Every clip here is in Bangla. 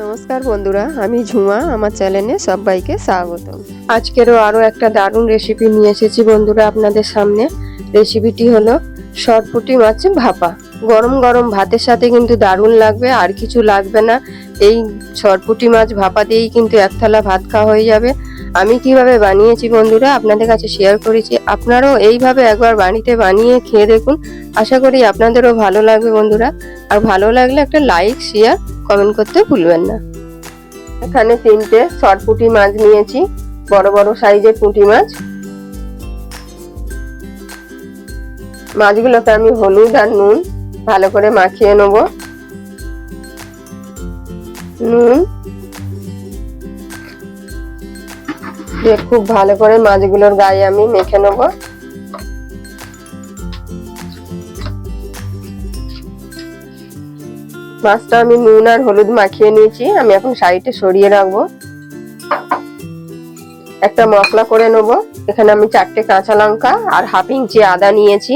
নমস্কার বন্ধুরা, আমি ঝুমা, আমার চ্যানেলে সবাইকে স্বাগত। আজকেরও আরও একটা দারুণ রেসিপি নিয়ে এসেছি বন্ধুরা আপনাদের সামনে। রেসিপিটি হলো শর্টপুটি মাছ ভাপা। গরম গরম ভাতের সাথে কিন্তু দারুণ লাগবে, আর কিছু লাগবে না। এই শর্টপুটি মাছ ভাপা দিয়েই কিন্তু এক থালা ভাত খাওয়া হয়ে যাবে। আমি কীভাবে বানিয়েছি বন্ধুরা, আপনাদের কাছে শেয়ার করেছি। আপনারাও এইভাবে একবার বাড়িতে বানিয়ে খেয়ে দেখুন। আশা করি আপনাদেরও ভালো লাগবে বন্ধুরা। আর ভালো লাগলে একটা লাইক শেয়ার কমেন্ট করতে ভুলবেন না। এখানে তিনটে শর্ট পুঁটি মাছ নিয়েছি, বড় বড় সাইজের পুঁটি মাছ। মাছগুলোকে আমি হলুদ আর নুন ভালো করে মাখিয়ে নেব। নুন খুব ভালো করে মাছগুলোর গায়ে আমি মেখে নেব। মাছটা আমি নুন আর হলুদ মাখিয়ে নিয়েছি। আমি এখন সাইডে সরিয়ে রাখব। একটা মশলা করে নেব। এখানে আমি চারটে কাঁচা লঙ্কা আর হাফ ইঞ্চি আদা নিয়েছি।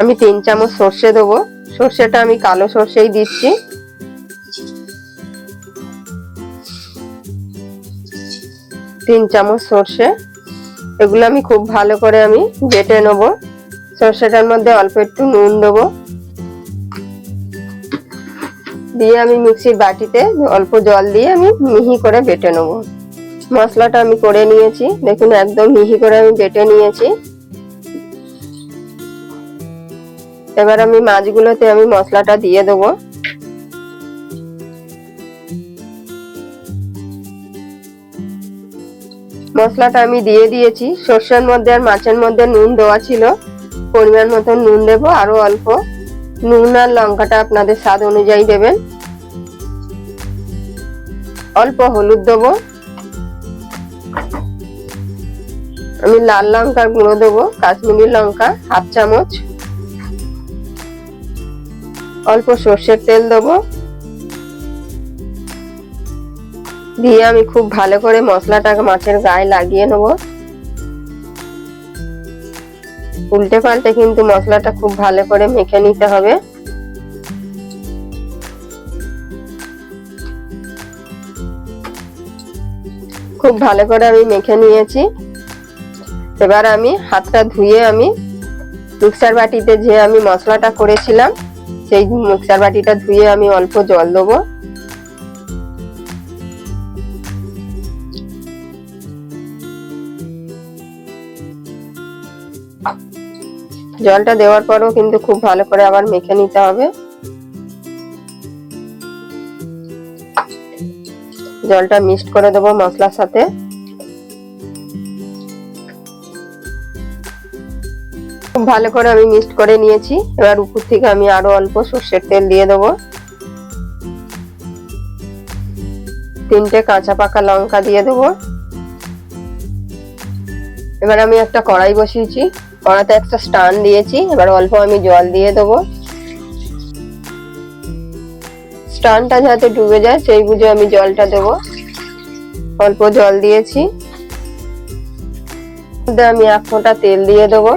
আমি তিন চামচ সর্ষে দেবো। সর্ষেটা আমি কালো সর্ষেই দিচ্ছি। তিন চামচ সর্ষে। এগুলো আমি খুব ভালো করে আমি বেটে নেব। সর্ষেটার মধ্যে অল্প একটু নুন দেবো। দিয়ে আমি মিক্সির বাটিতে অল্প জল দিয়ে আমি মিহি করে বেটে নেব। মশলাটা আমি করে নিয়েছি, দেখুন একদম মিহি করে আমি বেটে নিয়েছি। এবার আমি মাছগুলোতে আমি মশলাটা দিয়ে দেবো। মশলাটা আমি দিয়ে দিয়েছি, সর্ষের মধ্যে আর মাছের মধ্যে নুন দেওয়া ছিল। পরিমাণ মতো নুন দেবো, আরও অল্প। নুন আর লঙ্কাটা আপনাদের স্বাদ অনুযায়ী দেবেন। অল্প হলুদ দেবো। আমি লাল লঙ্কার গুঁড়ো দেবো, কাশ্মীরি লঙ্কা হাফ চামচ। অল্প সর্ষের তেল দেবো। দিয়ে আমি খুব ভালো করে মশলাটাকে মাছের গায়ে লাগিয়ে নেব। উল্টে পাল্টে কিন্তু মশলাটা খুব ভালো করে মেখে নিতে হবে। খুব ভালো করে আমি মেখে নিয়েছি। এবার আমি হাতটা ধুয়ে আমি মিক্সার বাটিতে যে আমি মশলাটা করেছিলাম, সেই মিক্সার বাটিটা ধুয়ে আমি অল্প জল দেবো। জলটা দেওয়ার পরও কিন্তু খুব ভালো করে আবার মেখে নিতে হবে। জলটা মিক্সড করে দেবো মশলার সাথে। খুব ভালো করে আমি মিক্সড করে নিয়েছি। এবার উপর থেকে আমি আরও অল্প সর্ষের তেল দিয়ে দেবো। তিনটে কাঁচা পাকা লঙ্কা দিয়ে দেবো। এবার আমি একটা কড়াই বসিয়েছি। কড়াতে একটা স্টান দিয়েছি, এবার অল্প আমি জল দিয়ে দেবো। স্টানটা যাতে ডুবে যায়, সেই বুঝে আমি জলটা দেবো। অল্প জল দিয়েছি। আমি এক ফোঁটা তেল দিয়ে দেবো।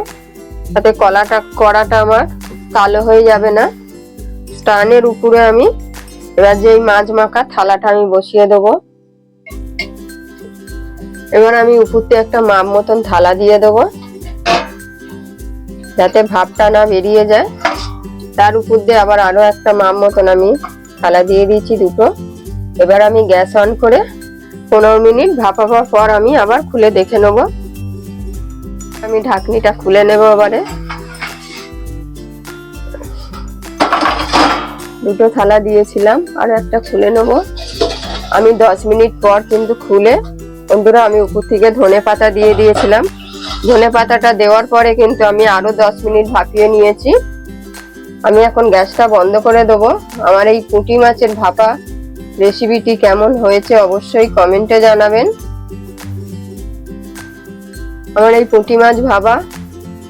তাতে কলাটা, কড়াটা আমার কালো হয়ে যাবে না। স্টানের উপরে আমি এবার যে মাছ মাখা থালাটা আমি বসিয়ে দেবো। এবার আমি উপরতে একটা মাপ মতন থালা দিয়ে দেবো। যাতে ভাবটা না বেরিয়ে যায়। তার উপর দিয়ে আবার আরও একটা মাপ মতন আমি থালা দিয়ে দিয়েছি দুটো। এবার আমি গ্যাস অন করে পনেরো মিনিট ভাপাবার পর আমি আবার খুলে দেখে নেব। আমি ঢাকনিটা খুলে নেব এবারে। দুটো থালা দিয়েছিলাম, আর একটা খুলে নেব। আমি দশ মিনিট পর কিন্তু খুলে, বন্ধুরা আমি উপর থেকে ধনে পাতা দিয়ে দিয়েছিলাম। ধনে পাতাটা দেওয়ার পরে কিন্তু আমি আরও দশ মিনিট ভাপিয়ে নিয়েছি। আমি এখন গ্যাসটা বন্ধ করে দেবো। আমার এই পুঁটি মাছের ভাপা রেসিপিটি কেমন হয়েছে অবশ্যই কমেন্টে জানাবেন। আমার এই পুঁটি মাছ ভাবা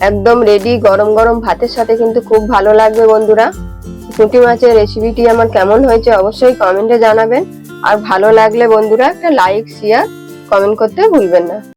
একদম রেডি গরম গরম ভাতের সাথে কিন্তু খুব ভালো লাগবে বন্ধুরা। পুঁটি মাছের রেসিপিটি আমার কেমন হয়েছে অবশ্যই কমেন্টে জানাবেন। আর ভালো লাগলে বন্ধুরা একটা লাইক শেয়ার কমেন্ট করতে ভুলবেন না।